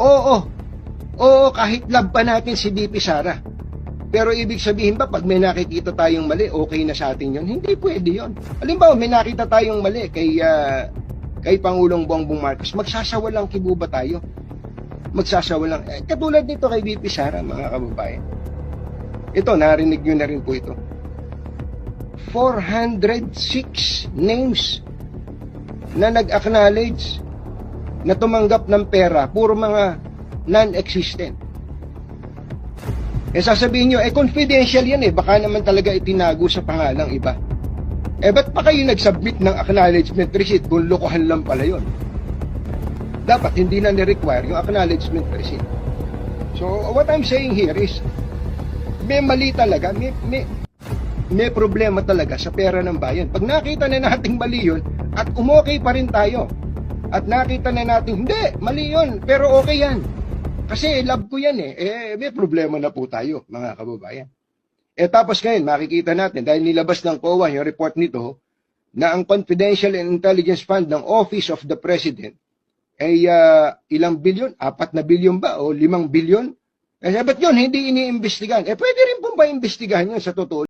Oo. Oo, kahit love pa natin si BP Sara. Pero ibig sabihin ba, pag may nakikita tayong mali, okay na sa atin yun? Hindi pwede yun. Halimbawa, may nakita tayong mali kay, ah, kay Pangulong Bongbong Marcos, magsasawalang kibo ba tayo? Magsasawalang. Eh, katulad nito kay BP Sara, mga kababayan. Ito, narinig nyo na rin po ito. 406 names na nag-acknowledge na tumanggap ng pera, puro mga non-existent. Eh sasabihin nyo, eh confidential yan eh, baka naman talaga itinago sa pangalang iba. Eh ba't pa kayo nag-submit ng acknowledgement receipt kung lokohan lang pala yun? Dapat hindi na ni-require yung acknowledgement receipt. So what I'm saying here is, may mali talaga, may, may, may problema talaga sa pera ng bayan. Pag nakita na nating mali yun, at umokay pa rin tayo, at nakita na natin, hindi, mali yun, pero okay yan. Kasi love ko yan eh. Eh, may problema na po tayo, mga kababayan. Eh tapos ngayon, makikita natin, dahil nilabas ng COA yung report nito, na ang Confidential and Intelligence Fund ng Office of the President ay ah, ilang bilyon? Apat na bilyon ba? O limang bilyon? Eh, ba't yun? Hindi iniimbestigahan. Eh, pwede rin pong ba imbestigahan yun sa totoo